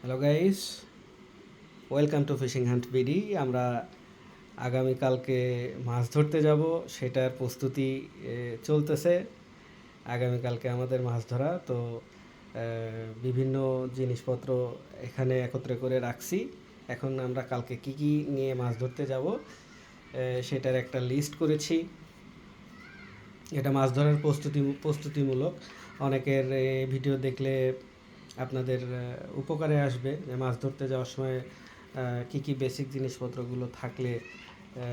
Hello guys welcome to fishing hunt BD আমরা আগামীকালকে মাছ ধরতে যাব। সেটার প্রস্তুতি চলতেছে। আগামীকালকে আমাদের মাছ ধরা। তো বিভিন্ন জিনিসপত্র এখানে একত্রে করে রাখছি। এখন আমরা কালকে কি কি নিয়ে মাছ ধরতে যাব সেটার একটা লিস্ট করেছি। এটা মাছ ধরার প্রস্তুতি, প্রস্তুতিমূলক। অনেকের ভিডিও দেখলে আপনাদের উপকারে আসবে যে মাছ ধরতে যাওয়ার সময় কি কি বেসিক জিনিসপত্রগুলো থাকলে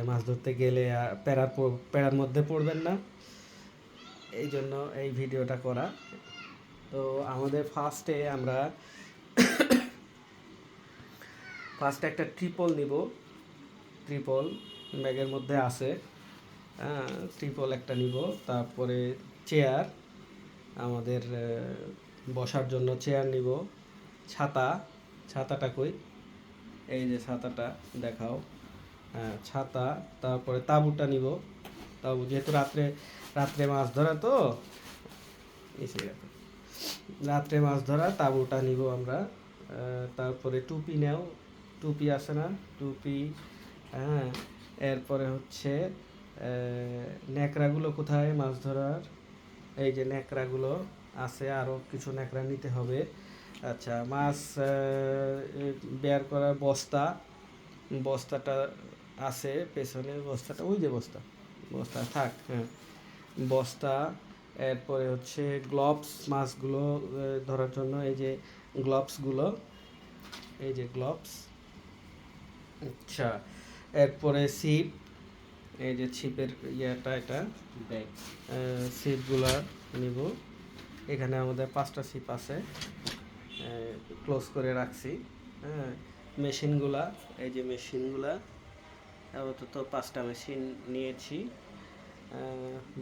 মাছ ধরতে গেলে প্যারার প্যারার মধ্যে পড়বেন না। এই জন্য এই ভিডিওটা করা। তো আমাদের ফার্স্টে আমরা ফার্স্টে একটা ট্রিপল নিব। ট্রিপল ব্যাগের মধ্যে আছে। ট্রিপল একটা নিব। তারপরে চেয়ার আমাদের বসার জন্য চেয়ার নিব। ছাতা, ছাতাটা কই? এই যে ছাতাটা দেখাও। হ্যাঁ ছাতা, তারপরে তাঁবুটা নিব। তাঁবু যেহেতু রাত্রে রাত্রে মাছ ধরা তো। রাত্রে মাছ ধরা, তাঁবুটা নিব আমরা। তারপরে টুপি নেও। টুপি আছে না? টুপি হ্যাঁ। এরপরে হচ্ছে ন্যাকড়াগুলো কোথায় মাছ ধরার? এই যে ন্যাকড়াগুলো। আছে আরও কিছু ন্যাকড়া নিতে হবে। আচ্ছা মাছ বের করার বস্তা বস্তাটা আছে পেছনে বস্তাটা ওই যে বস্তা বস্তা থাক হ্যাঁ। বস্তা এরপরে হচ্ছে গ্লোভস মাছগুলো ধরার জন্য এই যে গ্লোভসগুলো এই যে গ্লোভস আচ্ছা এরপরে ছিপ এই যে ছিপের ইয়েটা এটা ব্যাগ। সিপগুলো নিব। এখানে আমাদের পাঁচটা সিপ আছে ক্লোজ করে রাখছি হ্যাঁ মেশিনগুলা, এই যে মেশিনগুলা, আপাতত পাঁচটা মেশিন নিয়েছি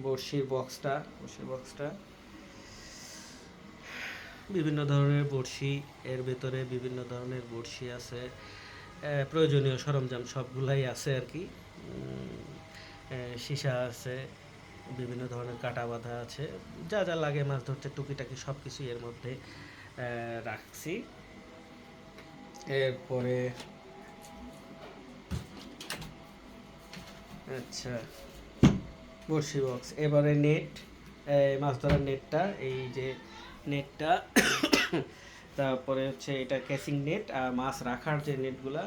বড়শির বক্সটা বড়শির বক্সটা, বিভিন্ন ধরনের বড়শি, এর ভেতরে বিভিন্ন ধরনের বড়শি আছে প্রয়োজনীয় সরঞ্জাম সবগুলাই আছে আর কি সীসা আছে বিভিন্ন ধরনের কাটা বাঁধা আছে। যা যা লাগে মাছ ধরতে, টুকিটাকি সব কিছুই এর মধ্যে রাখছি। এরপরে আচ্ছা বড়শি বক্স এবারে নেট মাছ ধরার নেটটা এই যে নেটটা তারপরে হচ্ছে এটা ক্যাসিং নেট আর মাছ রাখার যে নেটগুলা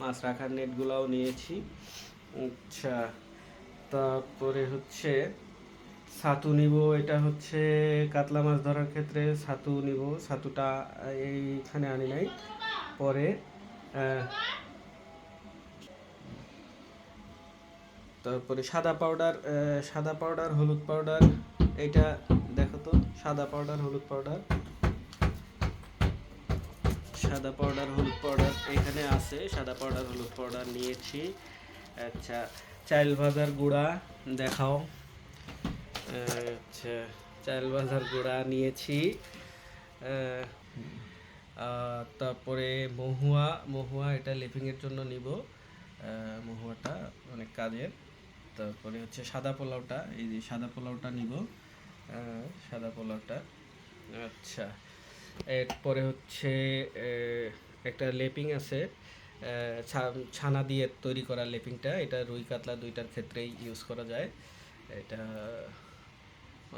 মাছ রাখার নেটগুলাও নিয়েছি। আচ্ছা। তারপরে হচ্ছে ছাতু নিব, এটা হচ্ছে কাতলা মাছ ধরার ক্ষেত্রে ছাতু নিব, ছাতুটা এইখানে আনি নাই। পরে তারপরে সাদা পাউডার সাদা পাউডার হলুদ পাউডার এইটা দেখো তো, সাদা পাউডার হলুদ পাউডার সাদা পাউডার হলুদ পাউডার এখানে আছে, সাদা পাউডার হলুদ পাউডার নিয়েছি। আচ্ছা চাল ভাজার গুঁড়া দেখাও। আচ্ছা চাল ভাজার গুঁড়া নিয়েছি। তারপরে মহুয়া মহুয়া এটা লেপিংয়ের জন্য নিব। মহুয়াটা অনেক কাজের। তারপরে হচ্ছে সাদা পোলাওটা, এই যে সাদা পোলাওটা নিব। সাদা পোলাওটা। আচ্ছা এরপরে হচ্ছে একটা লেপিং আছে। ছানা দিয়ে তৈরি করা লেপিংটা, এটা রুই কাতলা দুইটার ক্ষেত্রেই ইউজ করা যায়। এটা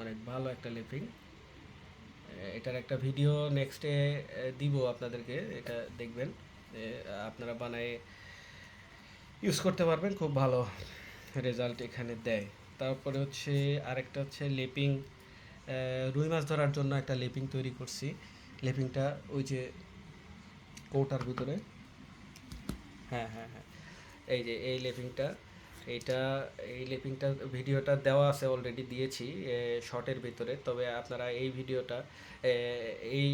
অনেক ভালো একটা লেপিং। এটার একটা ভিডিও নেক্সটে দিব আপনাদেরকে, এটা দেখবেন। আপনারা বানায় ইউজ করতে পারবেন, খুব ভালো রেজাল্ট এখানে দেয়। তারপরে হচ্ছে আরেকটা হচ্ছে লেপিং রুই মাছ ধরার জন্য একটা লেপিং তৈরি করছি। লেপিংটা ওই যে কৌটার ভিতরে। হ্যাঁ হ্যাঁ হ্যাঁ। এই যে এই লেপিংটা, এইটা, এই লেপিংটা ভিডিওটা দেওয়া আছে অলরেডি দিয়েছি শর্টের ভিতরে। তবে আপনারা এই ভিডিওটা এই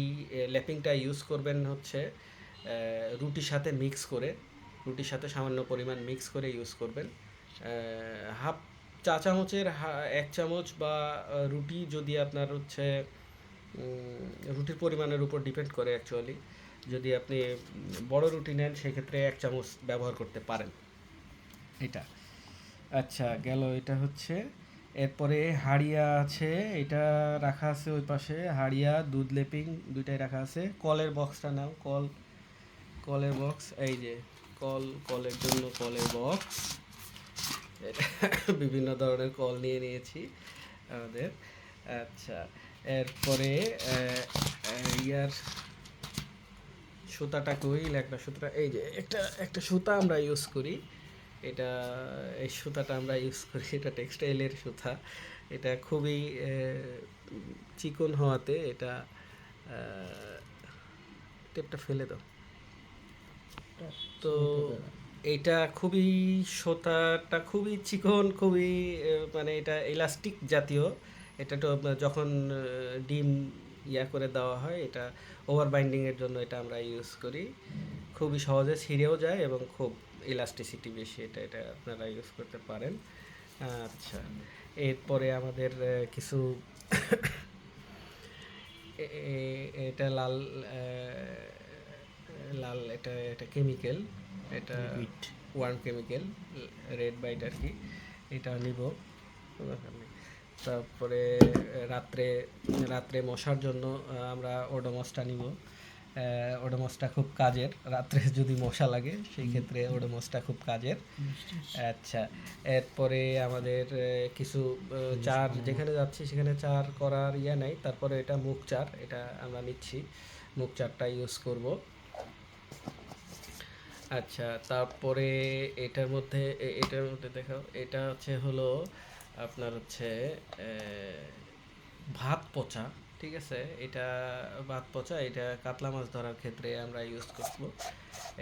লেপিংটা ইউজ করবেন হচ্ছে রুটির সাথে মিক্স করে, রুটির সাথে সামান্য পরিমাণ মিক্স করে ইউজ করবেন। হাফ চা চামচের এক চামচ বা রুটি যদি আপনার হচ্ছে রুটির পরিমাণের উপর ডিপেন্ড করে অ্যাকচুয়ালি যদি আপনি বড় রুটি নেন, সেক্ষেত্রে এক চামচ ব্যবহার করতে পারেন। এটা। আচ্ছা গেল, এটা হচ্ছে, এরপরে হাড়িয়া আছে, এটা রাখা আছে ওই পাশে, হাড়িয়া, দুধ লেপিং, দুইটাই রাখা আছে। কলের বক্সটা নাও, কল, কলের বক্স, এই যে, কল, কলের জন্য কলের বক্স। বিভিন্ন ধরনের কল নিয়ে নিয়েছি আমাদের। আচ্ছা এরপরে ইয়ার সুতাটা কই একটা সুতা এই যে একটা একটা সুতা আমরা ইউজ করি। এটা, এই সুতাটা আমরা ইউজ করি, এটা টেক্সটাইলের সুতা। এটা খুবই চিকন হওয়াতে এটা টেপটা ফেলে দাও। তো এটা খুবই সুতাটা খুবই চিকন, খুবই মানে এটা ইলাস্টিক জাতীয়। এটা তো যখন ডিম ইয়া করে দেওয়া হয়। এটা ওভার বাইন্ডিংয়ের জন্য এটা আমরা ইউজ করি। খুবই সহজে ছিঁড়েও যায় এবং খুব ইলাস্টিসিটি বেশি এটা এটা আপনারা ইউজ করতে পারেন। আচ্ছা এরপরে আমাদের কিছু এটা লাল লাল এটা এটা কেমিক্যাল এটা ওয়ার্ম কেমিক্যাল রেড বাইট আর কি। এটা নিব। তারপরে রাত্রে রাত্রে মশার জন্য আমরা ওডোমসটা নিব। ওডোমসটা খুব কাজের। রাত্রে যদি মশা লাগে, সেই ক্ষেত্রে ওডোমসটা খুব কাজের। আচ্ছা এরপরে আমাদের কিছু চার যেখানে যাচ্ছি, সেখানে চার করার ইয়ে নাই। তারপরে এটা মুখ চার, এটা আমরা নিচ্ছি। মুখ চারটা ইউজ করব। আচ্ছা তারপরে এটার মধ্যে এটার মধ্যে দেখাও। এটা হচ্ছে হলো আপনার হচ্ছে ভাত পচা, ঠিক আছে? এটা ভাত পচা, এটা কাতলা মাছ ধরার ক্ষেত্রে আমরা ইউজ করব।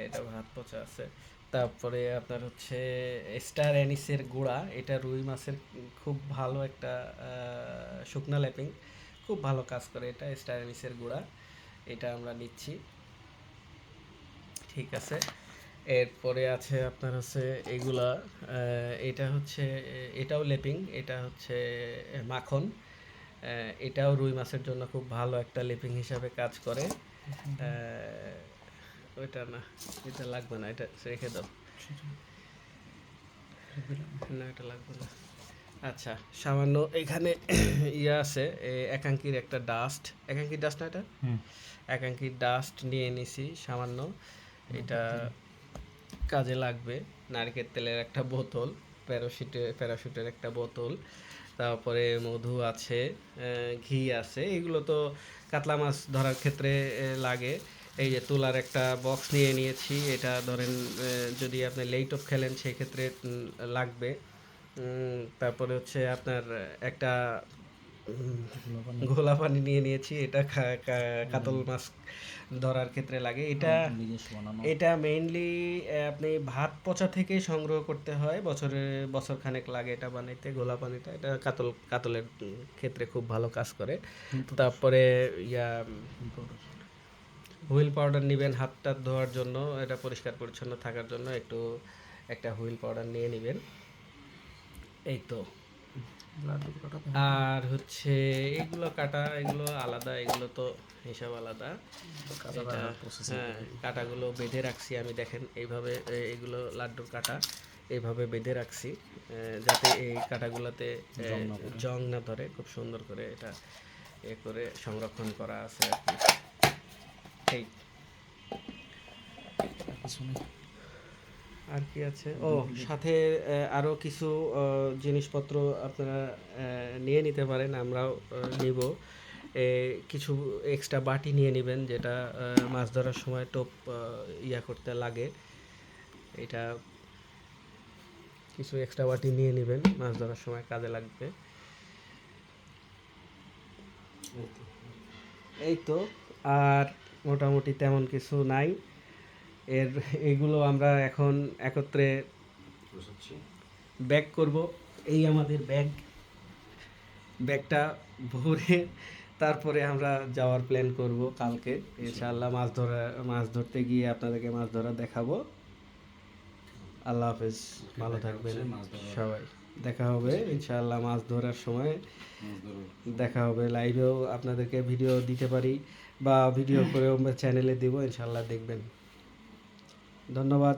এটা ভাত পচা আছে। তারপরে আপনার হচ্ছে, স্টার অ্যানিসের গুঁড়া, এটা রুই মাছের খুব ভালো একটা শুকনা ল্যাপিং খুব ভালো কাজ করে এটা, স্টার অ্যানিসের গুঁড়া। এটা আমরা নিচ্ছি। ঠিক আছে? এরপরে আছে আপনার হচ্ছে এগুলা এটা হচ্ছে এটাও লেপিং এটা হচ্ছে মাখন। এটাও রুই মাছের জন্য খুব ভালো একটা লেপিং হিসাবে কাজ করে। ওইটা না এটা লাগবে না এটা রেখে দাও। না এটা লাগবে না। আচ্ছা সামান্য এখানে ইয়ে আছে একাঙ্কির একটা ডাস্ট একাঙ্কির ডাস্ট না এটা? একাঙ্কির ডাস্ট নিয়ে নিছি সামান্য। এটা কাজে লাগবে। নারকেল তেলের একটা বোতল, প্যারাশুটে, প্যারাশুটের একটা বোতল, তারপরে মধু আছে ঘি আছে, এগুলো তো কাতলা মাছ ধরার ক্ষেত্রে লাগে। এই যে তুলার একটা বক্স নিয়ে নিয়েছি, এটা ধরেন যদি আপনি লেট অফ খেলেন সেই ক্ষেত্রে লাগবে। তারপরে হচ্ছে আপনার একটা ঘোলা পানি নিয়ে নিয়েছি এটা কাতল মাছ ধরার ক্ষেত্রে লাগে। এটা এটা মেইনলি আপনি ভাত পচা থেকে সংগ্রহ করতে হয়। বছরে বছর খানেক লাগে এটা বানাইতে গোলা পানিটা এটা কাতল কাতলের ক্ষেত্রে খুব ভালো কাজ করে। তারপরে ইয়া হুইল পাউডার নেবেন হাতটা ধোয়ার জন্য এটা পরিষ্কার পরিচ্ছন্ন থাকার জন্য একটু একটা হুইল পাউডার নিয়ে নেবেন। এই তো। আর হচ্ছে এগুলো কাটা এগুলো আলাদা এগুলো তো হিসাব আলাদা। হ্যাঁ কাটাগুলো বেঁধে রাখছি আমি দেখেন এইভাবে এগুলো লাড্ডুর কাটা এইভাবে বেঁধে রাখছি যাতে এই কাটাগুলোতে জং না ধরে খুব সুন্দর করে এটা এ করে সংরক্ষণ করা আছে আর কি। এই। আর কি আছে? ও সাথে আহ, আরও কিছু জিনিসপত্র আপনারা নিয়ে নিতে পারেন আমরাও নিব। কিছু এক্সট্রা বাটি নিয়ে নেবেন যেটা মাছ ধরার সময় টোপ ইয়া করতে লাগে। এটা কিছু এক্সট্রা বাটি নিয়ে নেবেন মাছ ধরার সময় কাজে লাগবে। এই তো আর মোটামুটি তেমন কিছু নাই। এর এগুলো আমরা এখন একত্রে ব্যাগ করব। এই আমাদের ব্যাগ। ব্যাগটা ভরে তারপরে আমরা যাওয়ার প্ল্যান করব কালকে। ইনশাআল্লাহ মাছ ধরা মাছ ধরতে গিয়ে আপনাদেরকে মাছ ধরা দেখাবো। আল্লাহ হাফেজ। ভালো থাকবেন সবাই। দেখা হবে ইনশাআল্লাহ মাছ ধরার সময়। দেখা হবে লাইভেও আপনাদেরকে ভিডিও দিতে পারি বা ভিডিও করেও চ্যানেলে দিব ইনশাআল্লাহ দেখবেন। ধন্যবাদ।